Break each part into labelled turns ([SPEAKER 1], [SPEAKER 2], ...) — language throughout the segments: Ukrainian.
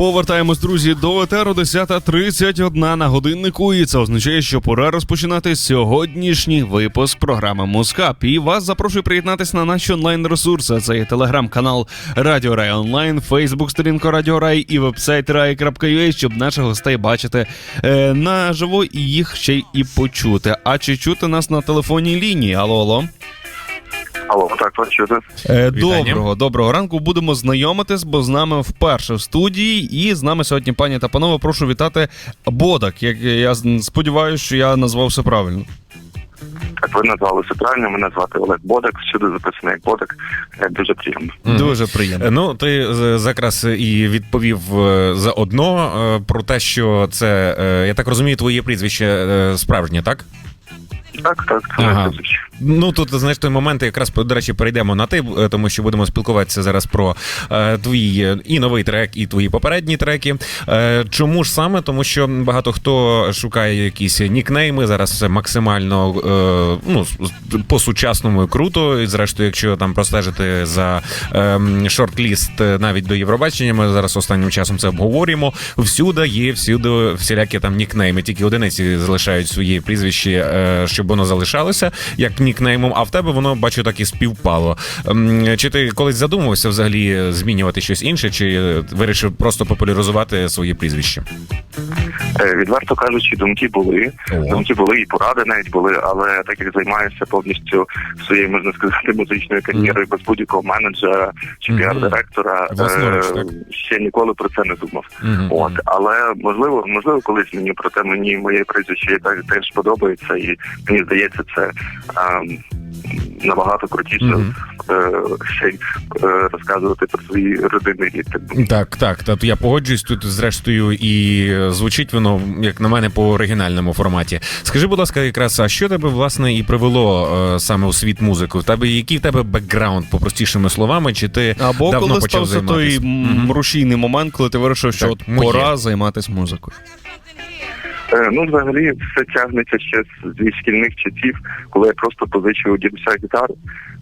[SPEAKER 1] Повертаємось, друзі, до етеру 10.31 на годиннику, і це означає, що пора розпочинати сьогоднішній випуск програми Мускап. І вас запрошую приєднатися на наші онлайн-ресурси. Це є телеграм-канал Радіо Рай Онлайн, Фейсбук, сторінка Радіо Рай і вебсайт rai.ua, щоб наших гостей бачити е, наживо і їх ще й і почути. А чи чути нас на телефонній лінії? Алло, алло.
[SPEAKER 2] Алло, так вас чути.
[SPEAKER 1] Е,
[SPEAKER 3] Вітання.
[SPEAKER 1] Доброго, доброго ранку. Будемо знайомитись, бо з нами вперше в студії. І з нами сьогодні, пані та панове, прошу вітати Бодак. Як я сподіваюся, що я назвав все правильно.
[SPEAKER 2] Так ви назвали все правильно. Мене звати Олег Бодак. Всюди записано як Бодак. Е, Дуже приємно.
[SPEAKER 1] Дуже приємно.
[SPEAKER 3] Е, Ну, ти з- якраз і відповів е, заодно е, про те, що це, е, я так розумію, твоє прізвище е, справжнє, так?
[SPEAKER 2] Так, так, це
[SPEAKER 3] Ага.
[SPEAKER 2] моє прізвище.
[SPEAKER 3] Ну тут знаєш той момент, якраз до речі, перейдемо на ти, е, тому що будемо спілкуватися зараз про е, твій е, і новий трек, і твої попередні треки. Е, чому ж саме? Тому що багато хто шукає якісь нікнейми. Зараз максимально е, ну по сучасному круто. І зрештою, якщо там простежити за е, шорт-ліст навіть до Євробачення, ми зараз останнім часом це обговорюємо. Всюди є всюди всілякі там нікнейми. Тільки одиниці залишають свої прізвища, е, щоб воно залишалося як нікнеймом. А в тебе воно бачу так і співпало. Ем, Чи ти колись задумувався взагалі змінювати щось інше, чи е, вирішив просто популяризувати своє прізвище?
[SPEAKER 2] Е, Відверто кажучи, думки були. Думки були і поради навіть були, але так як займаюся повністю своєю, можна сказати, музичною кар'єрою без будь-якого менеджера чи піар-директора, е, ще ніколи про це не думав. От, але можливо, можливо, колись мені проте мені моє прізвище так теж подобається, і мені здається, це а, набагато крутіше
[SPEAKER 3] Мгм.
[SPEAKER 2] е, ще розказувати про свої родинний рід. так
[SPEAKER 3] Так, так. Та я погоджуюсь тут, зрештою, і звучить воно, як на мене, по оригінальному форматі. Скажи, будь ласка, якраз, а що тебе власне і привело е, саме у світ музики? В тебе який в тебе бекграунд, попростішими словами, чи ти
[SPEAKER 1] Або
[SPEAKER 3] давно
[SPEAKER 1] коли
[SPEAKER 3] почав
[SPEAKER 1] стався той mm
[SPEAKER 3] -hmm.
[SPEAKER 1] Рушійний момент, коли ти вирішив, що
[SPEAKER 3] Так,
[SPEAKER 1] от
[SPEAKER 3] моє.
[SPEAKER 1] пора займатися музикою.
[SPEAKER 2] Е, Ну, взагалі, все тягнеться ще зі шкільних часів, коли я просто позичив у дідуся гітару.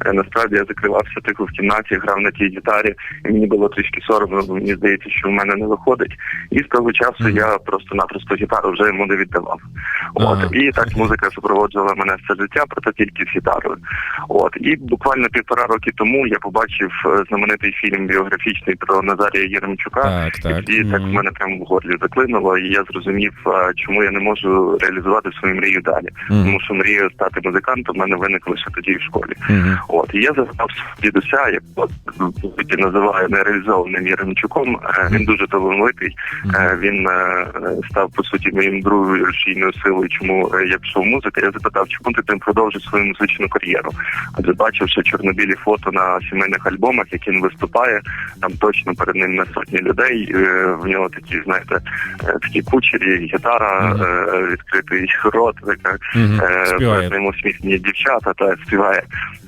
[SPEAKER 2] Е, Насправді я закривався тихо в кімнаті, грав на тій гітарі, і мені було трішки соромно, бо мені здається, що в мене не виходить. І з того часу
[SPEAKER 3] Мгм.
[SPEAKER 2] я просто-напросто гітару вже йому не віддавав. От
[SPEAKER 3] Ага.
[SPEAKER 2] і так музика супроводжувала мене все життя, проте тільки з гітарою. От і буквально півтора роки тому я побачив е, знаменитий фільм біографічний про Назарія Єремчука.
[SPEAKER 3] Так, так.
[SPEAKER 2] І так в мене прямо в горлі заклинуло, і я зрозумів, а, чому я не можу реалізувати свою мрію далі.
[SPEAKER 3] Мгм.
[SPEAKER 2] Тому що мрія стати музикантом в мене виникла ще тоді в школі.
[SPEAKER 3] Мгм.
[SPEAKER 2] От і я запитав дідуся, якого я називаю нереалізованим Єремчуком. Е, Він дуже талановитий. Е, Він е, став по суті моїм другою рушійною силою. Чому я пішов в музику? Я запитав, чому ти тим продовжиш свою музичну кар'єру? Адже бачивши чорнобілі фото на сімейних альбомах, які він виступає, там точно перед ним на сотні людей. В нього такі, знаєте, такі кучері, гітара, Е, відкритий рот, така е,
[SPEAKER 3] Співає.
[SPEAKER 2] ним дівчата та співає.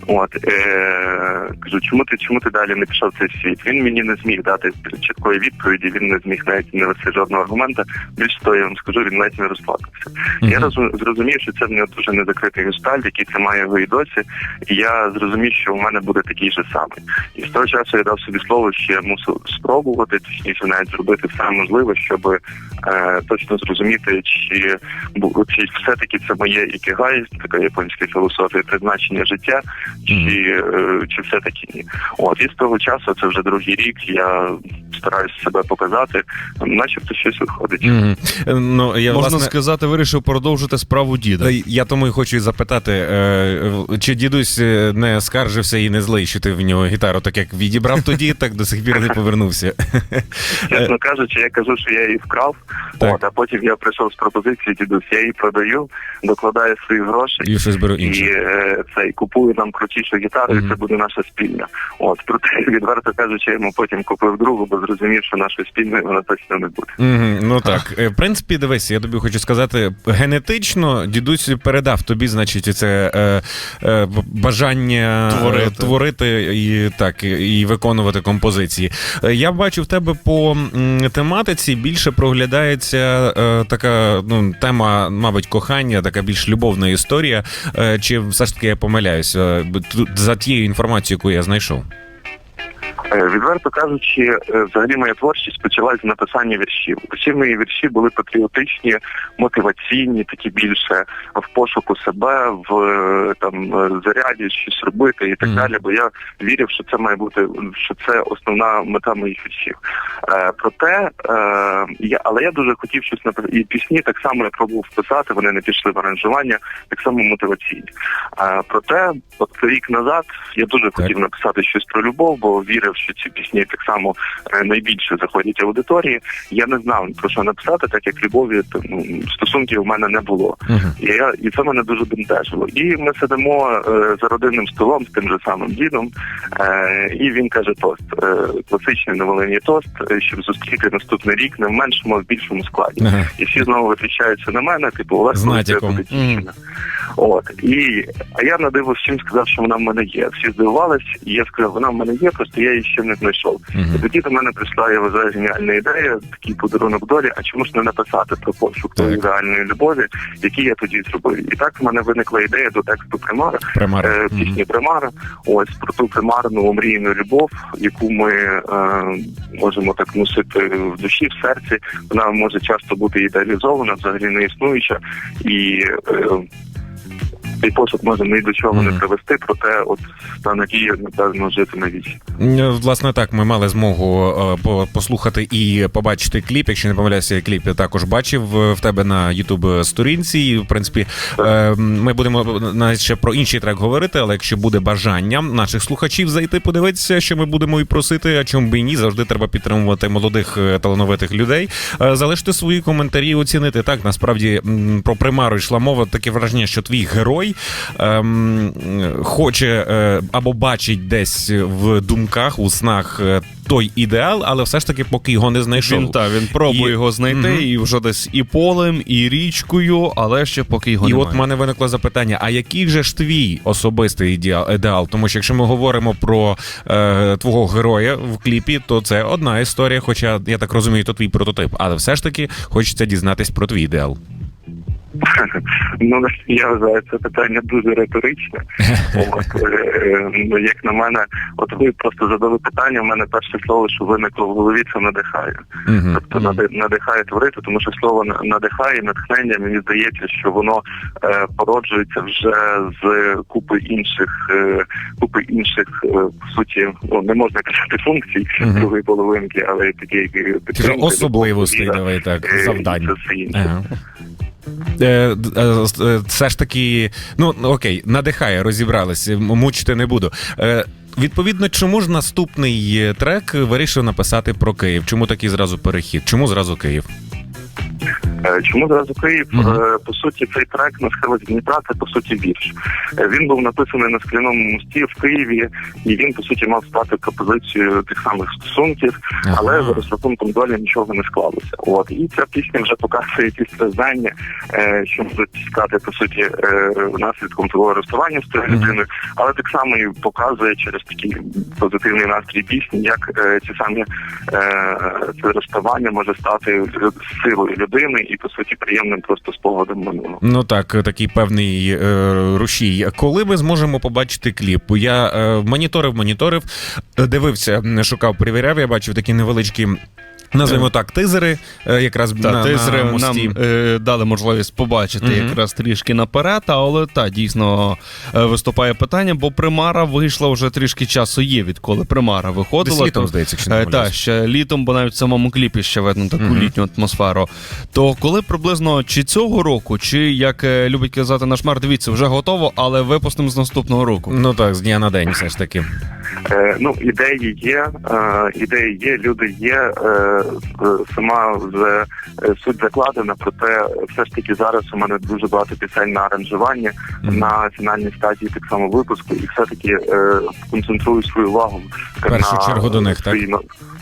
[SPEAKER 2] От е, кажу, чому ти чому ти далі не пішов в цей світ? Він мені не зміг дати чіткої відповіді. Він не зміг навіть не вести жодного аргумента. Більше того, я вам скажу, він навіть не розплакався. Я
[SPEAKER 3] Мгм.
[SPEAKER 2] зрозумів, що це в нього дуже незакритий гештальт, який це має його і досі. І я зрозумів, що в мене буде такий же самий. І з того часу я дав собі слово, що я мусив спробувати, точніше навіть зробити все можливе, щоб е, точно зрозуміти, чи, чи все-таки це моє ікігай, така японська філософія призначення життя, чи, е, чи все-таки ні. От і з того часу, це вже другий рік, я стараюся себе показати, начебто щось виходить.
[SPEAKER 3] Е, Ну, я,
[SPEAKER 1] Можна
[SPEAKER 3] власне,
[SPEAKER 1] сказати, вирішив продовжити справу діда.
[SPEAKER 3] Я тому і хочу запитати, е, чи дідусь е, не скаржився і не злий, що ти в нього гітару так як відібрав тоді, так до сих пір не повернувся.
[SPEAKER 2] Чесно кажучи, я кажу, що я її вкрав,
[SPEAKER 3] Так.
[SPEAKER 2] от, а потім я прийшов з пропозицією, дідусь, я її продаю, докладаю свої гроші.
[SPEAKER 3] І щось беру інше.
[SPEAKER 2] е, це і купую нам крутішу гітару, і це буде наша спільна. От проте відверто кажучи, я йому потім купив другу, бо зрозумів, що нашої спільної вона точно не буде.
[SPEAKER 3] Мгм, Ну так, Е, в принципі, дивись, я тобі хочу сказати, генетично дідусь передав тобі, значить, це е, е, бажання
[SPEAKER 1] Творити.
[SPEAKER 3] творити і так і виконувати композиції. Е, Я бачу в тебе по тематиці більше проглядається е, така ну тема, мабуть, кохання, така більш любовна історія. Е, чи все ж таки я помиляюся Б- за тією інформацією, яку я знайшов?
[SPEAKER 2] Е, Відверто кажучи, е, взагалі моя творчість почалась з написання віршів. Усі мої вірші були патріотичні, мотиваційні, такі більше в пошуку себе, в е, там заряді щось робити і так
[SPEAKER 3] Мгм.
[SPEAKER 2] далі. Бо я вірив, що це має бути що це основна мета моїх віршів. Е, проте е, я, але я дуже хотів щось написати. І пісні так само я пробував писати. Вони не пішли в аранжування, так само мотиваційні. Е, проте, от рік назад я дуже хотів написати щось про любов, бо вірив, що ці пісні так само е, найбільше заходять аудиторії. Я не знав про що написати, так як любові ну, стосунків у мене не було.
[SPEAKER 3] Мгм.
[SPEAKER 2] І я і це мене дуже бентежило. І ми сидимо е, за родинним столом з тим же самим дідом, е, і він каже тост, класичний новоленій тост, щоб зустріти наступний рік не в меншому, а в більшому складі.
[SPEAKER 3] Ага.
[SPEAKER 2] І всі знову витрачаються на мене, типу, у вас буде дівчина. От і а я на диво всім сказав, що вона в мене є. Всі здивувались, і я сказав, вона в мене є, просто я її ще не знайшов. І тоді до мене прийшла я вважаю геніальна ідея, такий подарунок долі. А чому ж не написати про пошук тої ідеальної любові, який я тоді зробив? І так в мене виникла ідея до тексту Примара, е, пісні Примара. Ось про ту примарну омрійну любов, яку ми е, можемо так носити в душі, в серці. Вона може часто бути ідеалізована, взагалі не існуюча і. Е, цей пошук може ні до чого не привести, проте от та надія, напевно, житиме вічно.
[SPEAKER 3] Е, Власне, так, ми мали змогу е, по- послухати і побачити кліп. Якщо не помиляюся, я кліп також бачив е, в тебе на Ютуб сторінці. І, в принципі, ми будемо навіть ще про інший трек говорити, але якщо буде бажання наших слухачів зайти, подивитися, що ми будемо і просити, а чому б і ні, завжди треба підтримувати молодих талановитих людей. Залиште свої коментарі, оцінити. Так, насправді про примару йшла мова. Таке враження, що твій герой ем, хоче е, або бачить десь в думках, у снах е, той ідеал, але все ж таки, поки його не знайшов.
[SPEAKER 1] Він та він пробує
[SPEAKER 3] І-
[SPEAKER 1] його знайти,
[SPEAKER 3] Мгм.
[SPEAKER 1] і вже десь і полем, і річкою, але ще поки його
[SPEAKER 3] І
[SPEAKER 1] немає.
[SPEAKER 3] от в мене виникло запитання: а який же ж твій особистий ідеал? ідеал? Тому що якщо ми говоримо про е, твого героя в кліпі, то це одна історія, хоча я так розумію, то твій прототип. Але все ж таки хочеться дізнатись про твій ідеал.
[SPEAKER 2] Ну я вважаю це питання дуже риторичне. От е, ну, як на мене, от ви просто задали питання. У мене перше слово, що виникло в голові, це надихає. Тобто надихає творити, тому що слово надихає, натхнення. Мені здається, що воно е, породжується вже з купи інших е, купи інших е, по суті, ну не можна казати функцій другої половинки, але такі
[SPEAKER 3] особливостей,
[SPEAKER 2] любов,
[SPEAKER 3] давай так,
[SPEAKER 2] е,
[SPEAKER 3] Е, е, е, Все ж таки, ну окей, надихає, розібралися, мучити не буду. Відповідно, чому ж наступний трек вирішив написати про Київ? Чому такий зразу перехід? Чому зразу Київ?
[SPEAKER 2] Е, Чому зразу Київ? Е, По суті, цей трек на схилах Дніпра це по суті вірш. Е, Він був написаний на скляному мості в Києві, і він по суті мав стати пропозицією тих самих стосунків, але за розрахунком долі нічого не склалося. От і ця пісня вже показує ті страждання, що можуть стати по суті наслідком того розставання з
[SPEAKER 3] Мгм.
[SPEAKER 2] людиною, але так само і показує через такий позитивний настрій пісні, як ці самі це розставання може стати силою людини і по суті приємним просто спогадом минулого.
[SPEAKER 3] Ну так, такий певний е, рушій. Коли ми зможемо побачити кліп? Я е, моніторив, моніторив, е, дивився, шукав, перевіряв. Я бачив такі невеличкі. Назвемо так, тизери, е, якраз
[SPEAKER 1] Та
[SPEAKER 3] на,
[SPEAKER 1] тизери
[SPEAKER 3] на мості.
[SPEAKER 1] нам е, дали можливість побачити
[SPEAKER 3] Мгм.
[SPEAKER 1] якраз трішки наперед, але та дійсно е, виступає питання, бо примара вийшла вже трішки часу є, відколи примара виходила.
[SPEAKER 3] Десь літом,
[SPEAKER 1] то-
[SPEAKER 3] здається, якщо не
[SPEAKER 1] Е. Так, ще літом, бо навіть в самому кліпі ще видно таку
[SPEAKER 3] Мгм.
[SPEAKER 1] літню атмосферу. То коли приблизно чи цього року, чи як е, любить казати наш мер, дивіться, вже готово, але випустимо з наступного року.
[SPEAKER 3] Ну так, з дня на день, все ж таки.
[SPEAKER 2] Е, ну, ідеї є, е, ідеї є, люди є. Е, е, сама вже е, суть закладена, проте все ж таки зараз у мене дуже багато пісень на аранжування
[SPEAKER 3] Мгм.
[SPEAKER 2] на фінальній стадії так само випуску, і все таки е, концентрую свою увагу
[SPEAKER 3] В першу
[SPEAKER 2] на
[SPEAKER 3] чергу до них, так?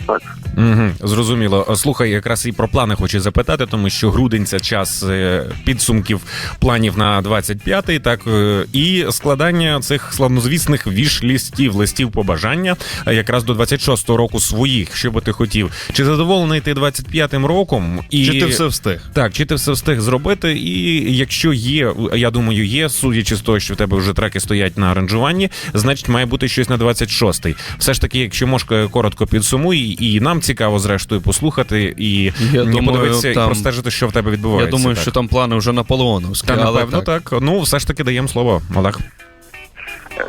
[SPEAKER 2] так.
[SPEAKER 3] Угу, зрозуміло. Слухай, якраз і про плани хочу запитати, тому що грудень це час е, підсумків планів на 25-й, так е, і складання цих славнозвісних віш-лістів, листів побажання е, якраз до 26-го року своїх, що би ти хотів. Чи задоволений ти 25-м роком? І
[SPEAKER 1] Чи ти все встиг?
[SPEAKER 3] так, чи ти все встиг зробити? І якщо є, я думаю, є, судячи з того, що в тебе вже треки стоять на аранжуванні, значить має бути щось на 26-й. Все ж таки, якщо можеш коротко підсумуй, і нам цікаво зрештою послухати і,
[SPEAKER 1] Я
[SPEAKER 3] і
[SPEAKER 1] думаю,
[SPEAKER 3] подивитися і простежити, що в тебе відбувається.
[SPEAKER 1] Я думаю,
[SPEAKER 3] так.
[SPEAKER 1] що там плани вже наполеоновські.
[SPEAKER 3] Та напевно так. Ну, все ж таки даємо слово, Олег.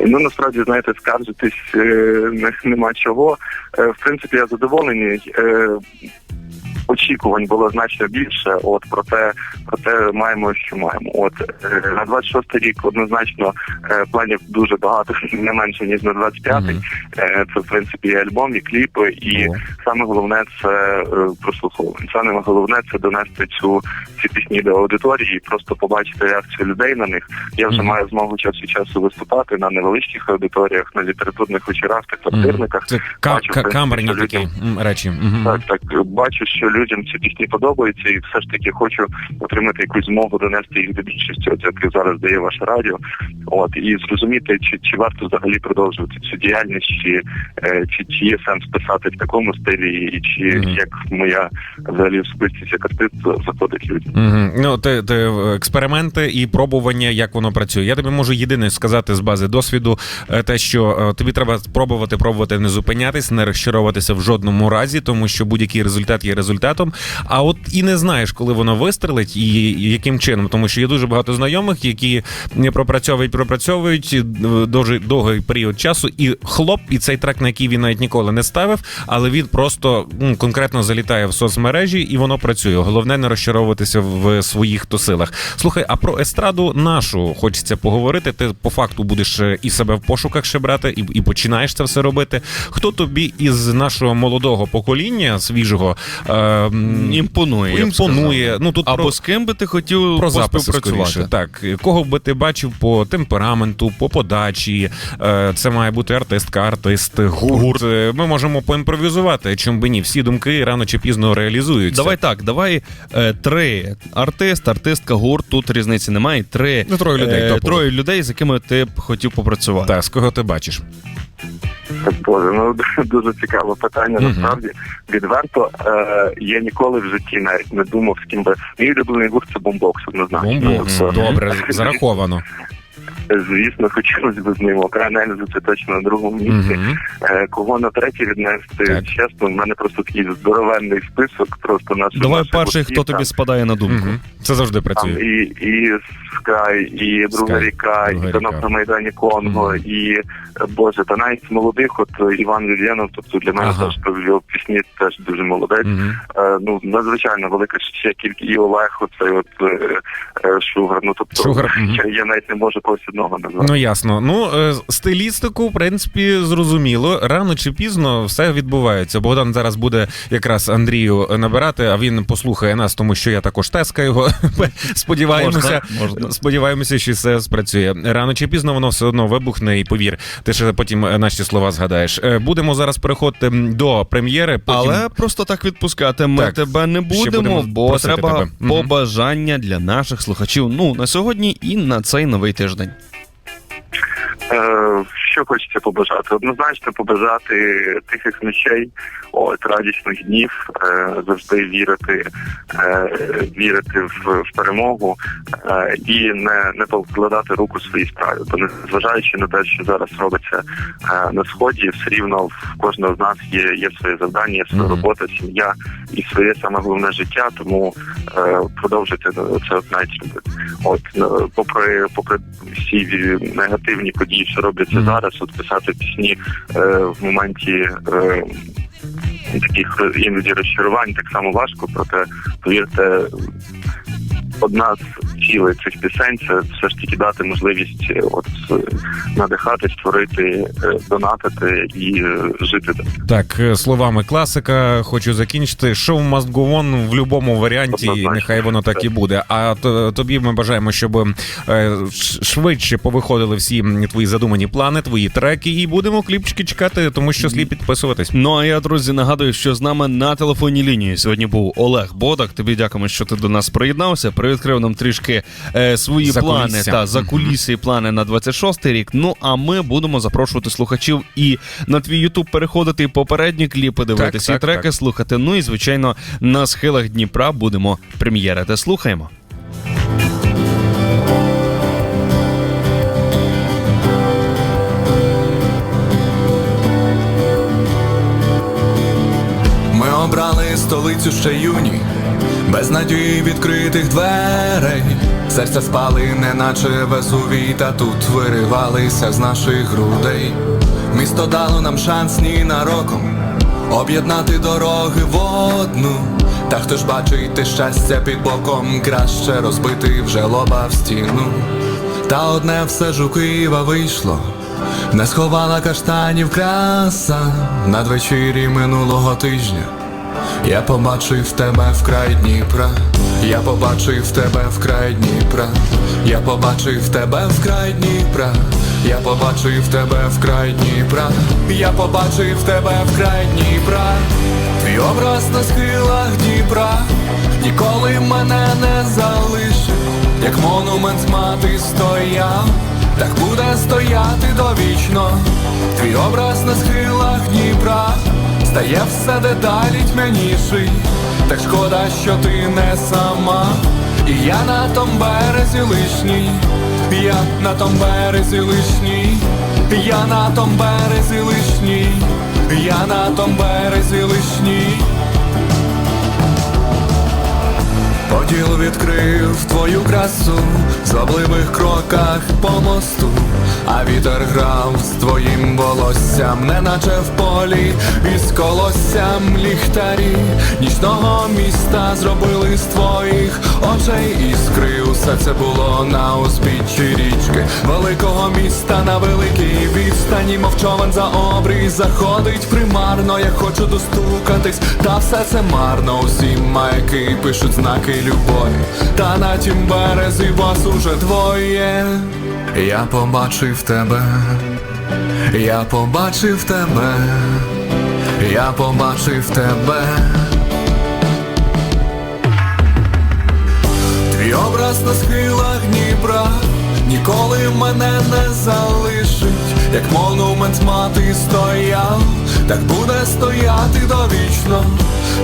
[SPEAKER 2] Ну насправді знаєте, скаржитись е, нема чого. Е, в принципі, я задоволений. Очікувань було значно більше. От проте, проте маємо, що маємо. От е, на 26 рік однозначно е, планів дуже багато, не менше ніж на 25
[SPEAKER 3] Мгм.
[SPEAKER 2] Е, Це в принципі і альбом, і кліпи, і саме головне це прослуховування. Саме головне це донести цю ці пісні до аудиторії, і просто побачити реакцію людей на них. Я вже маю змогу час від часу виступати на невеличких аудиторіях, на літературних вечорах та квартирниках.
[SPEAKER 3] Це камерні такі речі.
[SPEAKER 2] Так, так бачу, що людям ці пісні подобаються, і все ж таки хочу отримати якусь змогу донести їх до більшості, от як зараз дає ваше радіо. От і зрозуміти, чи, чи варто взагалі продовжувати цю діяльність, чи, е, чи, чи є сенс писати в такому стилі, і чи
[SPEAKER 3] Мгм.
[SPEAKER 2] як моя взагалі особистість як артист заходить людям.
[SPEAKER 3] Мгм. Ну, ти, ти е, експерименти і пробування, як воно працює. Я тобі можу єдине сказати з бази досвіду, е, те, що тобі треба пробувати, пробувати, не зупинятись, не розчаровуватися в жодному разі, тому що будь-який результат є результатом. А от і не знаєш, коли воно вистрелить і яким чином, тому що є дуже багато знайомих, які пропрацьовують, пропрацьовують е, дуже довгий період часу, і хлоп, і цей трек, на який він навіть ніколи не ставив, але він просто конкретно залітає в соцмережі, і воно працює. Головне не розчаровуватися в своїх то силах. Слухай, а про естраду нашу хочеться поговорити. Ти по факту будеш е, і себе в пошуках ще брати, і, і починаєш це все робити. Хто тобі із нашого молодого покоління, свіжого, е,
[SPEAKER 1] Імпонує. я б
[SPEAKER 3] імпонує?
[SPEAKER 1] сказав.
[SPEAKER 3] Ну тут
[SPEAKER 1] Або
[SPEAKER 3] про...
[SPEAKER 1] з ким би ти хотів
[SPEAKER 3] Про записи
[SPEAKER 1] поспівпрацювати?
[SPEAKER 3] скоріше. Так, кого би ти бачив по темпераменту, по подачі. Е, Це має бути артистка, артист, гурт. Е, Ми можемо поімпровізувати. Чим би ні, всі думки рано чи пізно реалізуються.
[SPEAKER 1] Давай так, давай е, три артист, артистка, гурт. Тут різниці немає. Три
[SPEAKER 3] Ну, троє людей,
[SPEAKER 1] е, троє людей, з якими ти б хотів попрацювати.
[SPEAKER 3] Так, з кого ти бачиш?
[SPEAKER 2] Боже, ну дуже цікаве питання. Насправді відверто е, я ніколи в житті навіть не думав, з ким би мій улюблений гурт це бомбокс, однозначно.
[SPEAKER 3] Бомбокс.
[SPEAKER 2] Тобто,
[SPEAKER 3] Добре, зараховано.
[SPEAKER 2] Звісно, хотілося б з ним. Ельзу це точно на другому місці. Е, Кого на третє віднести?
[SPEAKER 3] Так.
[SPEAKER 2] Чесно, в мене просто такий здоровенний список. Просто на
[SPEAKER 1] Давай перший, хто тобі спадає на думку.
[SPEAKER 3] Мгм. Це завжди
[SPEAKER 2] там
[SPEAKER 3] працює.
[SPEAKER 2] і, і Скай, і друга
[SPEAKER 3] Скай,
[SPEAKER 2] ріка,
[SPEAKER 3] Друга
[SPEAKER 2] і танок на майдані Конго,
[SPEAKER 3] Мгм.
[SPEAKER 2] і е, Боже, та навіть молодих, от е, Іван Вільянов, тобто для мене
[SPEAKER 3] Ага.
[SPEAKER 2] теж його пісні теж дуже молодець. Е, ну надзвичайно велика ще кількість і Олег, оцей от е, е, Шугар. Ну тобто
[SPEAKER 3] Шугар,
[SPEAKER 2] я навіть не можу когось одного назвати.
[SPEAKER 3] Ну ясно. Ну е, стилістику, в принципі, зрозуміло. Рано чи пізно все відбувається. Богдан зараз буде якраз Андрію набирати, а він послухає нас, тому що я також теска його. Сподіваємося,
[SPEAKER 1] Можна, можна.
[SPEAKER 3] сподіваємося, що все спрацює. Рано чи пізно воно все одно вибухне, і повір, ти ще потім наші слова згадаєш. Е, Будемо зараз переходити до прем'єри. Потім...
[SPEAKER 1] Але просто так відпускати ми
[SPEAKER 3] Так,
[SPEAKER 1] тебе не будемо,
[SPEAKER 3] будемо
[SPEAKER 1] бо треба
[SPEAKER 3] тебе.
[SPEAKER 1] Побажання для наших слухачів. Ну на сьогодні і на цей новий тиждень.
[SPEAKER 2] в що хочеться побажати? Однозначно побажати тихих ночей, от радісних днів, е, завжди вірити, е, вірити в, в перемогу е, і не, не покладати руку своїй справі. Бо незважаючи на те, що зараз робиться е, на сході, все рівно в кожного з нас є, є своє завдання, є своя робота, сім'я і своє саме головне життя. Тому е, продовжуйте це навіть. От е, попри попри всі негативні події, що робляться
[SPEAKER 3] Мгм.
[SPEAKER 2] Зараз, от писати пісні е, в моменті. Е, Таких іноді розчарувань так само важко, проте повірте, одна з цілей цих пісень це все ж таки дати можливість е, от е, надихати, створити, е, донатити і жити.
[SPEAKER 3] Так, словами класика, хочу закінчити. Шоу must go on в будь-якому варіанті.
[SPEAKER 2] Однозначно.
[SPEAKER 3] Нехай воно так і буде. А тобі ми бажаємо, щоб швидше повиходили всі твої задумані плани, твої треки, і будемо кліпчики чекати, тому що слід підписуватись.
[SPEAKER 1] Ну а я, друзі, нагадую, що з нами на телефонній лінії сьогодні був Олег Бодак. Тобі дякуємо, що ти до нас приєднався. Привідкрив нам трішки розповісти е, свої
[SPEAKER 3] Закулісся.
[SPEAKER 1] плани та за куліси і плани на 26-й рік. Ну а ми будемо запрошувати слухачів і на твій Ютуб переходити, і попередні кліпи дивитися,
[SPEAKER 3] Так,
[SPEAKER 1] і
[SPEAKER 3] так,
[SPEAKER 1] треки
[SPEAKER 3] так.
[SPEAKER 1] слухати. Ну і звичайно, на схилах Дніпра будемо прем'єрити. Слухаємо.
[SPEAKER 4] Ми обрали столицю ще юні, без надії відкритих дверей. Серця спали, неначе везувій, та тут виривалися з наших грудей. Місто дало нам шанс ні нароком об'єднати дороги в одну. Та хто ж бачить те щастя під боком, краще розбити вже лоба в стіну. Та одне все ж у Києва вийшло, не сховала каштанів краса надвечірі минулого тижня. Я побачив тебе в край Дніпра, я побачив тебе в край Дніпра, я побачив тебе в край Дніпра, я побачив тебе в край Дніпра, я побачив тебе в край Дніпра, твій образ на схилах Дніпра, ніколи мене не залишив, як монумент мати стояв, так буде стояти довічно, твій образ на схилах Дніпра. Стає все дедалі тьмяніший, так шкода, що ти не сама. І я на том березі лишній, я на том березі лишній, я на том березі лишній, я на том березі лишній. Поділ відкрив твою красу в зобливих кроках по мосту, а вітер грав з твоїм волоссям, неначе в полі, із колоссям ліхтарі нічного міста зробили з твоїх очей іскри. Усе це було на узбіччі річки великого міста на великій відстані, мов човен за обрій заходить примарно. Я хочу достукатись, та все це марно. Усі маяки пишуть знаки любові, та на тім березі вас уже двоє. Я побачив тебе, я побачив тебе, я побачив тебе. Твій образ на схилах Дніпра ніколи мене не залишить, як монумент мати стояв, так буде стояти довічно.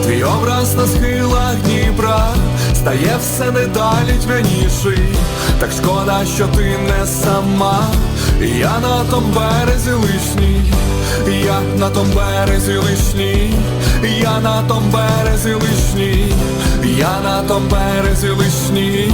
[SPEAKER 4] Твій образ на схилах Дніпра стає все недаліть тьмяніший, так шкода, що ти не сама. Я на том березі лишній, я на том березі лишній, я на том березі лишній, я на том березі лишній.